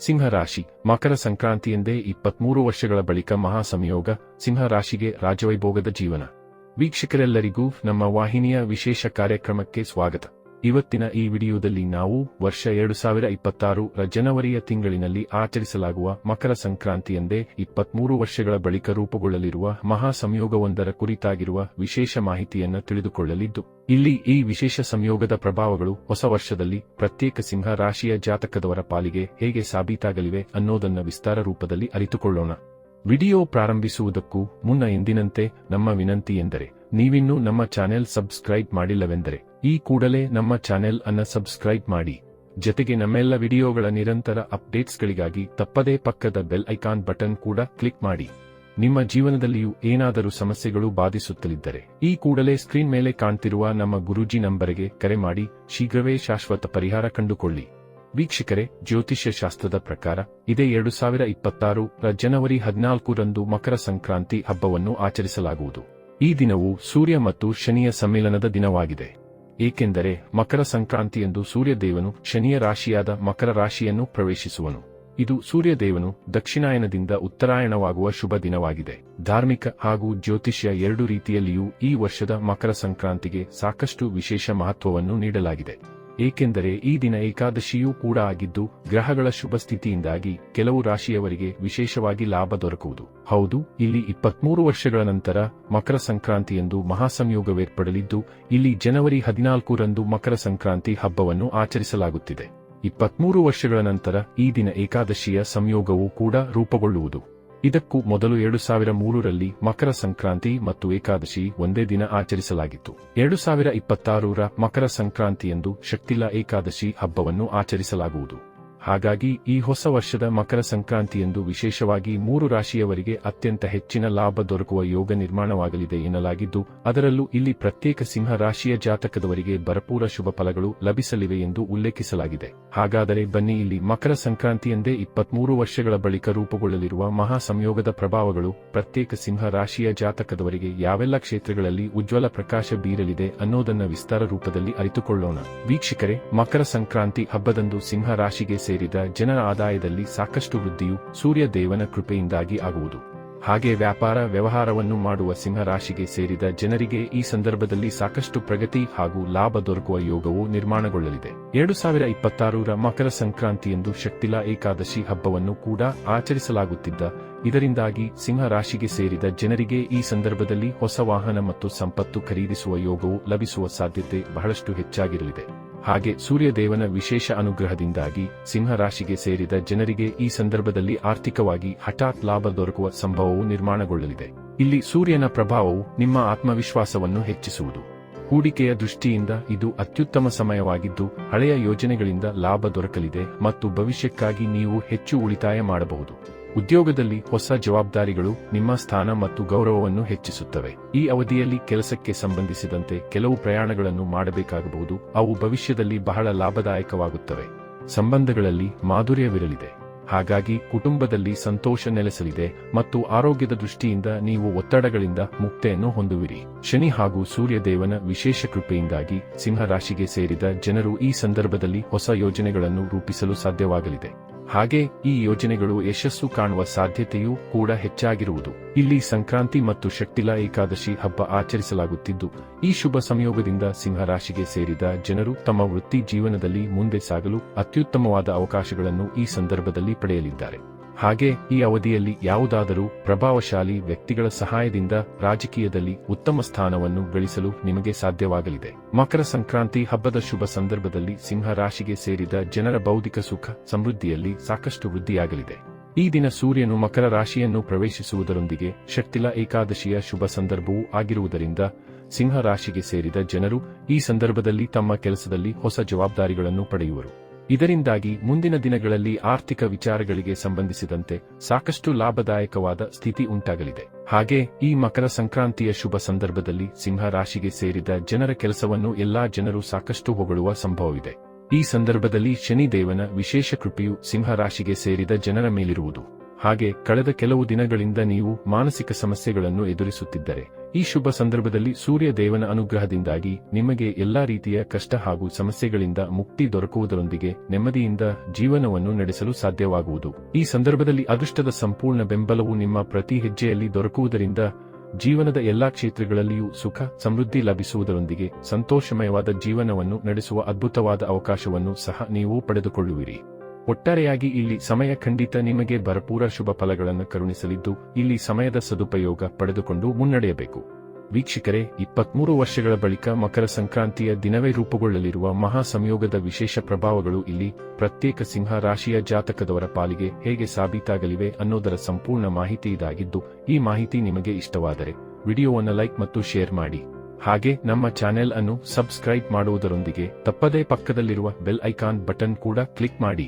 ಸಿಂಹರಾಶಿ, ಮಕರ ಸಂಕ್ರಾಂತಿಯಂದೇ ಇಪ್ಪತ್ಮೂರು ವರ್ಷಗಳ ಬಳಿಕ ಮಹಾ ಸಂಯೋಗ ಸಿಂಹರಾಶಿಗೆ ರಾಜವೈಭೋಗದ ಜೀವನ. ವೀಕ್ಷಕರೆಲ್ಲರಿಗೂ ನಮ್ಮ ವಾಹಿನಿಯ ವಿಶೇಷ ಕಾರ್ಯಕ್ರಮಕ್ಕೆ ಸ್ವಾಗತ. ಇವತ್ತಿನ ಈ ವಿಡಿಯೋದಲ್ಲಿ ನಾವು ವರ್ಷ ಎರಡು ಸಾವಿರ ಇಪ್ಪತ್ತಾರು ರ ಜನವರಿಯ ತಿಂಗಳಿನಲ್ಲಿ ಆಚರಿಸಲಾಗುವ ಮಕರ ಸಂಕ್ರಾಂತಿಯಂದೇ ಇಪ್ಪತ್ಮೂರು ವರ್ಷಗಳ ಬಳಿಕ ರೂಪುಗೊಳ್ಳಲಿರುವ ಮಹಾ ಸಂಯೋಗವೊಂದರ ಕುರಿತಾಗಿರುವ ವಿಶೇಷ ಮಾಹಿತಿಯನ್ನು ತಿಳಿದುಕೊಳ್ಳಲಿದ್ದು, ಇಲ್ಲಿ ಈ ವಿಶೇಷ ಸಂಯೋಗದ ಪ್ರಭಾವಗಳು ಹೊಸ ವರ್ಷದಲ್ಲಿ ಪ್ರತ್ಯೇಕ ಸಿಂಹ ರಾಶಿಯ ಜಾತಕದವರ ಪಾಲಿಗೆ ಹೇಗೆ ಸಾಬೀತಾಗಲಿವೆ ಅನ್ನೋದನ್ನ ವಿಸ್ತಾರ ರೂಪದಲ್ಲಿ ಅರಿತುಕೊಳ್ಳೋಣ. ವಿಡಿಯೋ ಪ್ರಾರಂಭಿಸುವುದಕ್ಕೂ ಮುನ್ನ ಎಂದಿನಂತೆ ನಮ್ಮ ವಿನಂತಿ ಎಂದರೆ ನೀವಿನ್ನೂ ನಮ್ಮ ಚಾನೆಲ್ ಸಬ್ಸ್ಕ್ರೈಬ್ ಮಾಡಿಲ್ಲವೆಂದರೆ, ಈ ಕೂಡಲೇ ನಮ್ಮ ಚಾನೆಲ್ ಅನ್ನ ಸಬ್ಸ್ಕ್ರೈಬ್ ಮಾಡಿ. ಜತೆಗೆ ನಮ್ಮೆಲ್ಲ ವಿಡಿಯೋಗಳ ನಿರಂತರ ಅಪ್ಡೇಟ್ಸ್ಗಳಿಗಾಗಿ ತಪ್ಪದೇ ಪಕ್ಕದ ಬೆಲ್ ಐಕಾನ್ ಬಟನ್ ಕೂಡ ಕ್ಲಿಕ್ ಮಾಡಿ. ನಿಮ್ಮ ಜೀವನದಲ್ಲಿಯೂ ಏನಾದರೂ ಸಮಸ್ಯೆಗಳು ಬಾಧಿಸುತ್ತಲಿದ್ದರೆ, ಈ ಕೂಡಲೇ ಸ್ಕ್ರೀನ್ ಮೇಲೆ ಕಾಣ್ತಿರುವ ನಮ್ಮ ಗುರೂಜಿ ನಂಬರಿಗೆ ಕರೆ ಮಾಡಿ, ಶೀಘ್ರವೇ ಶಾಶ್ವತ ಪರಿಹಾರ ಕಂಡುಕೊಳ್ಳಿ. ವೀಕ್ಷಕರೇ ಜ್ಯೋತಿಷ್ಯ ಶಾಸ್ತ್ರದ ಪ್ರಕಾರ, ಇದೇ ಎರಡು ಸಾವಿರ ಇಪ್ಪತ್ತಾರು ರ ಜನವರಿ ಹದಿನಾಲ್ಕರಂದು ಮಕರ ಸಂಕ್ರಾಂತಿ ಹಬ್ಬವನ್ನು ಆಚರಿಸಲಾಗುವುದು. ಈ ದಿನವು ಸೂರ್ಯ ಮತ್ತು ಶನಿಯ ಸಮ್ಮಿಲನದ ದಿನವಾಗಿದೆ. ಏಕೆಂದರೆ ಮಕರ ಸಂಕ್ರಾಂತಿಯಂದು ಸೂರ್ಯದೇವನು ಶನಿಯ ರಾಶಿಯಾದ ಮಕರ ರಾಶಿಯನ್ನು ಪ್ರವೇಶಿಸುವನು. ಇದು ಸೂರ್ಯದೇವನು ದಕ್ಷಿಣಾಯನದಿಂದ ಉತ್ತರಾಯಣವಾಗುವ ಶುಭ ದಿನವಾಗಿದೆ. ಧಾರ್ಮಿಕ ಹಾಗೂ ಜ್ಯೋತಿಷ್ಯ ಎರಡು ರೀತಿಯಲ್ಲಿಯೂ ಈ ವರ್ಷದ ಮಕರ ಸಂಕ್ರಾಂತಿಗೆ ಸಾಕಷ್ಟು ವಿಶೇಷ ಮಹತ್ವವನ್ನು ನೀಡಲಾಗಿದೆ. ಏಕೆಂದರೆ ಈ ದಿನ ಏಕಾದಶಿಯೂ ಕೂಡ ಆಗಿದ್ದು, ಗ್ರಹಗಳ ಶುಭ ಸ್ಥಿತಿಯಿಂದಾಗಿ ಕೆಲವು ರಾಶಿಯವರಿಗೆ ವಿಶೇಷವಾಗಿ ಲಾಭ ದೊರಕುವುದು. ಹೌದು, ಇಲ್ಲಿ ಇಪ್ಪತ್ಮೂರು ವರ್ಷಗಳ ನಂತರ ಮಕರ ಸಂಕ್ರಾಂತಿಯಂದು ಮಹಾಸಂಯೋಗವೇರ್ಪಡಲಿದ್ದು, ಇಲ್ಲಿ ಜನವರಿ ಹದಿನಾಲ್ಕರಂದು ಮಕರ ಸಂಕ್ರಾಂತಿ ಹಬ್ಬವನ್ನು ಆಚರಿಸಲಾಗುತ್ತಿದೆ. ಇಪ್ಪತ್ಮೂರು ವರ್ಷಗಳ ನಂತರ ಈ ದಿನ ಏಕಾದಶಿಯ ಸಂಯೋಗವೂ ಕೂಡ ರೂಪುಗೊಳ್ಳುವುದು. ಇದಕ್ಕೂ ಮೊದಲು ಎರಡು ಸಾವಿರ ಮೂರರಲ್ಲಿ ಮಕರ ಸಂಕ್ರಾಂತಿ ಮತ್ತು ಏಕಾದಶಿ ಒಂದೇ ದಿನ ಆಚರಿಸಲಾಗಿತ್ತು. ಎರಡು ಸಾವಿರ ಇಪ್ಪತ್ತಾರರ ಮಕರ ಸಂಕ್ರಾಂತಿಯಂದು ಶಕ್ತಿಲ ಏಕಾದಶಿ ಹಬ್ಬವನ್ನು ಆಚರಿಸಲಾಗುವುದು. ಹಾಗಾಗಿ ಈ ಹೊಸ ವರ್ಷದ ಮಕರ ಸಂಕ್ರಾಂತಿಯಂದು ವಿಶೇಷವಾಗಿ ಮೂರು ರಾಶಿಯವರಿಗೆ ಅತ್ಯಂತ ಹೆಚ್ಚಿನ ಲಾಭ ದೊರಕುವ ಯೋಗ ನಿರ್ಮಾಣವಾಗಲಿದೆ ಎನ್ನಲಾಗಿದ್ದು, ಅದರಲ್ಲೂ ಇಲ್ಲಿ ಪ್ರತ್ಯೇಕ ಸಿಂಹ ರಾಶಿಯ ಜಾತಕದವರಿಗೆ ಭರಪೂರ ಶುಭ ಫಲಗಳು ಲಭಿಸಲಿವೆ ಎಂದು ಉಲ್ಲೇಖಿಸಲಾಗಿದೆ. ಹಾಗಾದರೆ ಬನ್ನಿ ಇಲ್ಲಿ ಮಕರ ಸಂಕ್ರಾಂತಿಯಂದೇ ಇಪ್ಪತ್ಮೂರು ವರ್ಷಗಳ ಬಳಿಕ ರೂಪುಗೊಳ್ಳಲಿರುವ ಮಹಾ ಸಂಯೋಗದ ಪ್ರಭಾವಗಳು ಪ್ರತ್ಯೇಕ ಸಿಂಹ ರಾಶಿಯ ಜಾತಕದವರಿಗೆ ಯಾವೆಲ್ಲ ಕ್ಷೇತ್ರಗಳಲ್ಲಿ ಉಜ್ವಲ ಪ್ರಕಾಶ ಬೀರಲಿದೆ ಅನ್ನೋದನ್ನ ವಿಸ್ತಾರ ರೂಪದಲ್ಲಿ ಅರಿತುಕೊಳ್ಳೋಣ. ವೀಕ್ಷಕರೇ, ಮಕರ ಸಂಕ್ರಾಂತಿ ಹಬ್ಬದಂದು ಸಿಂಹ ರಾಶಿಗೆ ಸೇರಿದ ಜನರ ಆದಾಯದಲ್ಲಿ ಸಾಕಷ್ಟು ವೃದ್ಧಿಯು ಸೂರ್ಯ ದೇವನ ಕೃಪೆಯಿಂದಾಗಿ ಆಗುವುದು. ಹಾಗೆ ವ್ಯಾಪಾರ ವ್ಯವಹಾರವನ್ನು ಮಾಡುವ ಸಿಂಹ ರಾಶಿಗೆ ಸೇರಿದ ಜನರಿಗೆ ಈ ಸಂದರ್ಭದಲ್ಲಿ ಸಾಕಷ್ಟು ಪ್ರಗತಿ ಹಾಗೂ ಲಾಭ ದೊರಕುವ ಯೋಗವು ನಿರ್ಮಾಣಗೊಳ್ಳಲಿದೆ. ಎರಡು ಸಾವಿರ ಇಪ್ಪತ್ತಾರರ ಮಕರ ಸಂಕ್ರಾಂತಿಯಂದು ಶಕ್ತಿಲ ಏಕಾದಶಿ ಹಬ್ಬವನ್ನು ಕೂಡ ಆಚರಿಸಲಾಗುತ್ತಿದ್ದ. ಇದರಿಂದಾಗಿ ಸಿಂಹ ರಾಶಿಗೆ ಸೇರಿದ ಜನರಿಗೆ ಈ ಸಂದರ್ಭದಲ್ಲಿ ಹೊಸ ವಾಹನ ಮತ್ತು ಸಂಪತ್ತು ಖರೀದಿಸುವ ಯೋಗವು ಲಭಿಸುವ ಸಾಧ್ಯತೆ ಬಹಳಷ್ಟು ಹೆಚ್ಚಾಗಿರಲಿದೆ. ಹಾಗೆ ಸೂರ್ಯದೇವನ ವಿಶೇಷ ಅನುಗ್ರಹದಿಂದಾಗಿ ಸಿಂಹರಾಶಿಗೆ ಸೇರಿದ ಜನರಿಗೆ ಈ ಸಂದರ್ಭದಲ್ಲಿ ಆರ್ಥಿಕವಾಗಿ ಹಠಾತ್ ಲಾಭ ದೊರಕುವ ಸಂಭವವು ನಿರ್ಮಾಣಗೊಳ್ಳಲಿದೆ. ಇಲ್ಲಿ ಸೂರ್ಯನ ಪ್ರಭಾವವು ನಿಮ್ಮ ಆತ್ಮವಿಶ್ವಾಸವನ್ನು ಹೆಚ್ಚಿಸುವುದು. ಹೂಡಿಕೆಯ ದೃಷ್ಟಿಯಿಂದ ಇದು ಅತ್ಯುತ್ತಮ ಸಮಯವಾಗಿದ್ದು, ಹಳೆಯ ಯೋಜನೆಗಳಿಂದ ಲಾಭ ದೊರಕಲಿದೆ ಮತ್ತು ಭವಿಷ್ಯಕ್ಕಾಗಿ ನೀವು ಹೆಚ್ಚು ಉಳಿತಾಯ ಮಾಡಬಹುದು. ಉದ್ಯೋಗದಲ್ಲಿ ಹೊಸ ಜವಾಬ್ದಾರಿಗಳು ನಿಮ್ಮ ಸ್ಥಾನ ಮತ್ತು ಗೌರವವನ್ನು ಹೆಚ್ಚಿಸುತ್ತವೆ. ಈ ಅವಧಿಯಲ್ಲಿ ಕೆಲಸಕ್ಕೆ ಸಂಬಂಧಿಸಿದಂತೆ ಕೆಲವು ಪ್ರಯಾಣಗಳನ್ನು ಮಾಡಬೇಕಾಗಬಹುದು. ಅವು ಭವಿಷ್ಯದಲ್ಲಿ ಬಹಳ ಲಾಭದಾಯಕವಾಗುತ್ತವೆ. ಸಂಬಂಧಗಳಲ್ಲಿ ಮಾಧುರ್ಯವಿರಲಿದೆ. ಹಾಗಾಗಿ ಕುಟುಂಬದಲ್ಲಿ ಸಂತೋಷ ನೆಲೆಸಲಿದೆ ಮತ್ತು ಆರೋಗ್ಯದ ದೃಷ್ಟಿಯಿಂದ ನೀವು ಒತ್ತಡಗಳಿಂದ ಮುಕ್ತೆಯನ್ನು ಹೊಂದುವಿರಿ. ಶನಿ ಹಾಗೂ ಸೂರ್ಯದೇವನ ವಿಶೇಷ ಕೃಪೆಯಿಂದಾಗಿ ಸಿಂಹರಾಶಿಗೆ ಸೇರಿದ ಜನರು ಈ ಸಂದರ್ಭದಲ್ಲಿ ಹೊಸ ಯೋಜನೆಗಳನ್ನು ರೂಪಿಸಲು ಸಾಧ್ಯವಾಗಲಿದೆ. ಹಾಗೆ ಈ ಯೋಜನೆಗಳು ಯಶಸ್ಸು ಕಾಣುವ ಸಾಧ್ಯತೆಯೂ ಕೂಡ ಹೆಚ್ಚಾಗಿರುವುದು. ಇಲ್ಲಿ ಸಂಕ್ರಾಂತಿ ಮತ್ತು ಶಕ್ತಿಲ ಏಕಾದಶಿ ಹಬ್ಬ ಆಚರಿಸಲಾಗುತ್ತಿದ್ದು, ಈ ಶುಭ ಸಂಯೋಗದಿಂದ ಸಿಂಹರಾಶಿಗೆ ಸೇರಿದ ಜನರು ತಮ್ಮ ವೃತ್ತಿ ಜೀವನದಲ್ಲಿ ಮುಂದೆ ಸಾಗಲು ಅತ್ಯುತ್ತಮವಾದ ಅವಕಾಶಗಳನ್ನು ಈ ಸಂದರ್ಭದಲ್ಲಿ ಪಡೆಯಲಿದ್ದಾರೆ. ಹಾಗೆ ಈ ಅವಧಿಯಲ್ಲಿ ಯಾವುದಾದರೂ ಪ್ರಭಾವಶಾಲಿ ವ್ಯಕ್ತಿಗಳ ಸಹಾಯದಿಂದ ರಾಜಕೀಯದಲ್ಲಿ ಉತ್ತಮ ಸ್ಥಾನವನ್ನು ಗಳಿಸಲು ನಿಮಗೆ ಸಾಧ್ಯವಾಗಲಿದೆ. ಮಕರ ಸಂಕ್ರಾಂತಿ ಹಬ್ಬದ ಶುಭ ಸಂದರ್ಭದಲ್ಲಿ ಸಿಂಹ ರಾಶಿಗೆ ಸೇರಿದ ಜನರ ಬೌದ್ಧಿಕ ಸುಖ ಸಮೃದ್ಧಿಯಲ್ಲಿ ಸಾಕಷ್ಟು ವೃದ್ಧಿಯಾಗಲಿದೆ. ಈ ದಿನ ಸೂರ್ಯನು ಮಕರ ರಾಶಿಯನ್ನು ಪ್ರವೇಶಿಸುವುದರೊಂದಿಗೆ ಶಕ್ತಿಲ ಏಕಾದಶಿಯ ಶುಭ ಸಂದರ್ಭವೂ ಆಗಿರುವುದರಿಂದ ಸಿಂಹ ರಾಶಿಗೆ ಸೇರಿದ ಜನರು ಈ ಸಂದರ್ಭದಲ್ಲಿ ತಮ್ಮ ಕೆಲಸದಲ್ಲಿ ಹೊಸ ಜವಾಬ್ದಾರಿಗಳನ್ನು ಪಡೆಯುವರು. ಇದರಿಂದಾಗಿ ಮುಂದಿನ ದಿನಗಳಲ್ಲಿ ಆರ್ಥಿಕ ವಿಚಾರಗಳಿಗೆ ಸಂಬಂಧಿಸಿದಂತೆ ಸಾಕಷ್ಟು ಲಾಭದಾಯಕವಾದ ಸ್ಥಿತಿ ಉಂಟಾಗಲಿದೆ. ಹಾಗೆ, ಈ ಮಕರ ಸಂಕ್ರಾಂತಿಯ ಶುಭ ಸಂದರ್ಭದಲ್ಲಿ ಸಿಂಹ ರಾಶಿಗೆ ಸೇರಿದ ಜನರ ಕೆಲಸವನ್ನು ಎಲ್ಲಾ ಜನರು ಸಾಕಷ್ಟು ಹೊಗಳುವ ಸಂಭವವಿದೆ. ಈ ಸಂದರ್ಭದಲ್ಲಿ ಶನಿದೇವನ ವಿಶೇಷ ಕೃಪೆಯು ಸಿಂಹ ರಾಶಿಗೆ ಸೇರಿದ ಜನರ ಮೇಲಿರುವುದು. ಹಾಗೆ ಕಳೆದ ಕೆಲವು ದಿನಗಳಿಂದ ನೀವು ಮಾನಸಿಕ ಸಮಸ್ಯೆಗಳನ್ನು ಎದುರಿಸುತ್ತಿದ್ದರೆ, ಈ ಶುಭ ಸಂದರ್ಭದಲ್ಲಿ ಸೂರ್ಯ ದೇವನ ಅನುಗ್ರಹದಿಂದಾಗಿ ನಿಮಗೆ ಎಲ್ಲಾ ರೀತಿಯ ಕಷ್ಟ ಹಾಗೂ ಸಮಸ್ಯೆಗಳಿಂದ ಮುಕ್ತಿ ದೊರಕುವುದರೊಂದಿಗೆ ನೆಮ್ಮದಿಯಿಂದ ಜೀವನವನ್ನು ನಡೆಸಲು ಸಾಧ್ಯವಾಗುವುದು. ಈ ಸಂದರ್ಭದಲ್ಲಿ ಅದೃಷ್ಟದ ಸಂಪೂರ್ಣ ಬೆಂಬಲವು ನಿಮ್ಮ ಪ್ರತಿ ಹೆಜ್ಜೆಯಲ್ಲಿ ದೊರಕುವುದರಿಂದ ಜೀವನದ ಎಲ್ಲಾ ಕ್ಷೇತ್ರಗಳಲ್ಲಿಯೂ ಸುಖ, ಸಮೃದ್ಧಿ ಲಭಿಸುವುದರೊಂದಿಗೆ ಸಂತೋಷಮಯವಾದ ಜೀವನವನ್ನು ನಡೆಸುವ ಅದ್ಭುತವಾದ ಅವಕಾಶವನ್ನು ಸಹ ನೀವು ಪಡೆದುಕೊಳ್ಳುವಿರಿ. ಒಟ್ಟಾರೆಯಾಗಿ ಇಲ್ಲಿ ಸಮಯ ಖಂಡಿತ ನಿಮಗೆ ಭರಪೂರ ಶುಭ ಫಲಗಳನ್ನು ಕರುಣಿಸಲಿದ್ದು, ಇಲ್ಲಿ ಸಮಯದ ಸದುಪಯೋಗ ಪಡೆದುಕೊಂಡು ಮುನ್ನಡೆಯಬೇಕು. ವೀಕ್ಷಕರೇ, ಇಪ್ಪತ್ಮೂರು ವರ್ಷಗಳ ಬಳಿಕ ಮಕರ ಸಂಕ್ರಾಂತಿಯ ದಿನವೇ ರೂಪುಗೊಳ್ಳಲಿರುವ ಮಹಾ ಸಂಯೋಗದ ವಿಶೇಷ ಪ್ರಭಾವಗಳು ಇಲ್ಲಿ ಪ್ರತ್ಯೇಕ ಸಿಂಹ ರಾಶಿಯ ಜಾತಕದವರ ಪಾಲಿಗೆ ಹೇಗೆ ಸಾಬೀತಾಗಲಿವೆ ಅನ್ನೋದರ ಸಂಪೂರ್ಣ ಮಾಹಿತಿ ಇದಾಗಿದ್ದು, ಈ ಮಾಹಿತಿ ನಿಮಗೆ ಇಷ್ಟವಾದರೆ ವಿಡಿಯೋವನ್ನು ಲೈಕ್ ಮತ್ತು ಶೇರ್ ಮಾಡಿ. ಹಾಗೆ ನಮ್ಮ ಚಾನೆಲ್ ಅನ್ನು ಸಬ್ಸ್ಕ್ರೈಬ್ ಮಾಡುವುದರೊಂದಿಗೆ ತಪ್ಪದೇ ಪಕ್ಕದಲ್ಲಿರುವ ಬೆಲ್ ಐಕಾನ್ ಬಟನ್ ಕೂಡ ಕ್ಲಿಕ್ ಮಾಡಿ.